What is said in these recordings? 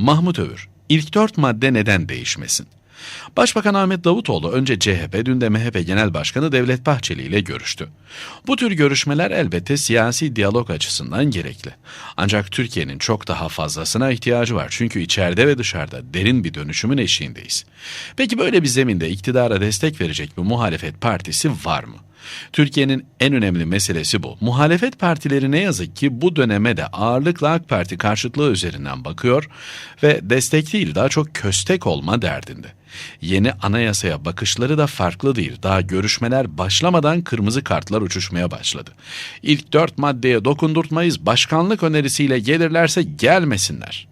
Mahmut Övür, ilk dört madde neden değişmesin? Başbakan Ahmet Davutoğlu önce CHP, dün de MHP Genel Başkanı Devlet Bahçeli ile görüştü. Bu tür görüşmeler elbette siyasi diyalog açısından gerekli. Ancak Türkiye'nin çok daha fazlasına ihtiyacı var çünkü içeride ve dışarıda derin bir dönüşümün eşiğindeyiz. Peki böyle bir zeminde iktidara destek verecek bir muhalefet partisi var mı? Türkiye'nin en önemli meselesi bu. Muhalefet partileri ne yazık ki bu döneme de ağırlıkla AK Parti karşıtlığı üzerinden bakıyor ve destek değil daha çok köstek olma derdinde. Yeni anayasaya bakışları da farklı değil. Daha görüşmeler başlamadan kırmızı kartlar uçuşmaya başladı. İlk dört maddeye dokundurtmayız, başkanlık önerisiyle gelirlerse gelmesinler.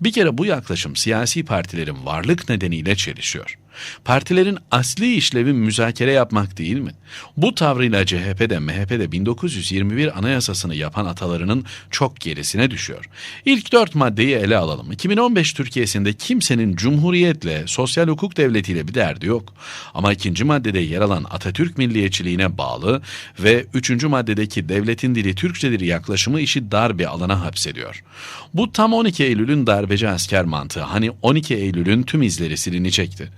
Bir kere bu yaklaşım siyasi partilerin varlık nedeniyle çelişiyor. Partilerin asli işlevi müzakere yapmak değil mi? Bu tavrıyla CHP'de MHP'de 1921 anayasasını yapan atalarının çok gerisine düşüyor. İlk dört maddeyi ele alalım. 2015 Türkiye'sinde kimsenin cumhuriyetle, sosyal hukuk devletiyle bir derdi yok. Ama ikinci maddede yer alan Atatürk milliyetçiliğine bağlı ve üçüncü maddedeki devletin dili Türkçedir yaklaşımı işi dar bir alana hapsediyor. Bu tam 12 Eylül'ün darbeci asker mantığı. Hani 12 Eylül'ün tüm izleri silinecekti.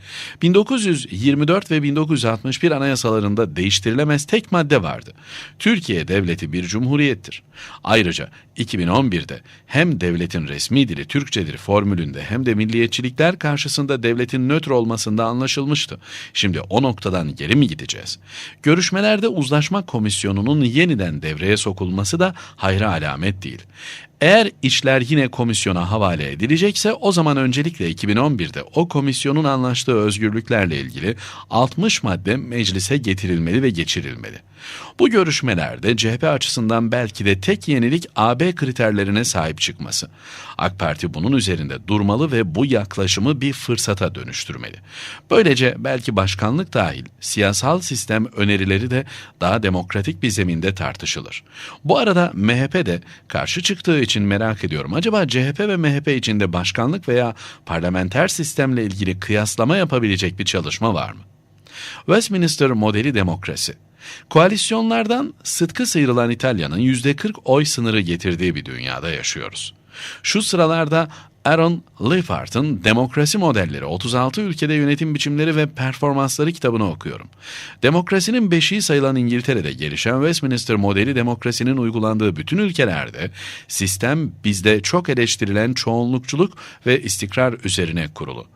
1924 ve 1961 anayasalarında değiştirilemez tek madde vardı. Türkiye devleti bir cumhuriyettir. Ayrıca 2011'de hem devletin resmi dili Türkçedir formülünde hem de milliyetçilikler karşısında devletin nötr olmasında anlaşılmıştı. Şimdi o noktadan geri mi gideceğiz? Görüşmelerde uzlaşma komisyonunun yeniden devreye sokulması da hayra alamet değil. Eğer işler yine komisyona havale edilecekse o zaman öncelikle 2011'de o komisyonun anlaştığı özgürlüklerle ilgili 60 madde meclise getirilmeli ve geçirilmeli. Bu görüşmelerde CHP açısından belki de tek yenilik AB kriterlerine sahip çıkması. AK Parti bunun üzerinde durmalı ve bu yaklaşımı bir fırsata dönüştürmeli. Böylece belki başkanlık dahil siyasal sistem önerileri de daha demokratik bir zeminde tartışılır. Bu arada MHP de karşı çıktığı için merak ediyorum. Acaba CHP ve MHP içinde başkanlık veya parlamenter sistemle ilgili kıyaslama yapabilecek bir çalışma var mı? Westminster modeli demokrasi Koalisyonlardan sıtkı sıyrılan İtalya'nın %40 oy sınırı getirdiği bir dünyada yaşıyoruz. Şu sıralarda Aaron Leffart'ın Demokrasi Modelleri 36 ülkede yönetim biçimleri ve performansları kitabını okuyorum. Demokrasinin beşiği sayılan İngiltere'de gelişen Westminster modeli demokrasinin uygulandığı bütün ülkelerde sistem bizde çok eleştirilen çoğunlukçuluk ve istikrar üzerine kurulu.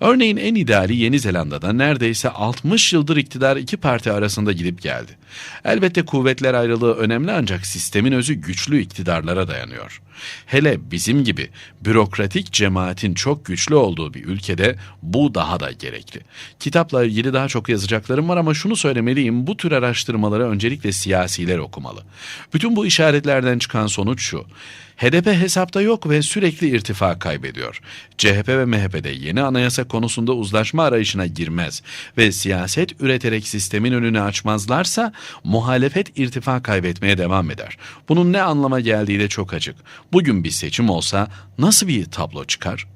Örneğin en ideali Yeni Zelanda'da neredeyse 60 yıldır iktidar iki parti arasında gidip geldi. Elbette kuvvetler ayrılığı önemli ancak sistemin özü güçlü iktidarlara dayanıyor. Hele bizim gibi bürokratik cemaatin çok güçlü olduğu bir ülkede bu daha da gerekli. Kitapla ilgili daha çok yazacaklarım var ama şunu söylemeliyim bu tür araştırmaları öncelikle siyasiler okumalı. Bütün bu işaretlerden çıkan sonuç şu. HDP hesapta yok ve sürekli irtifa kaybediyor. CHP ve MHP'de yeni anayasa konusunda uzlaşma arayışına girmez ve siyaset üreterek sistemin önünü açmazlarsa muhalefet irtifa kaybetmeye devam eder. Bunun ne anlama geldiği de çok açık. Bugün bir seçim olsa nasıl bir tablo çıkar?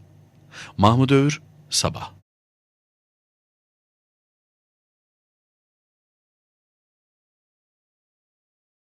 Mahmut Övür, Sabah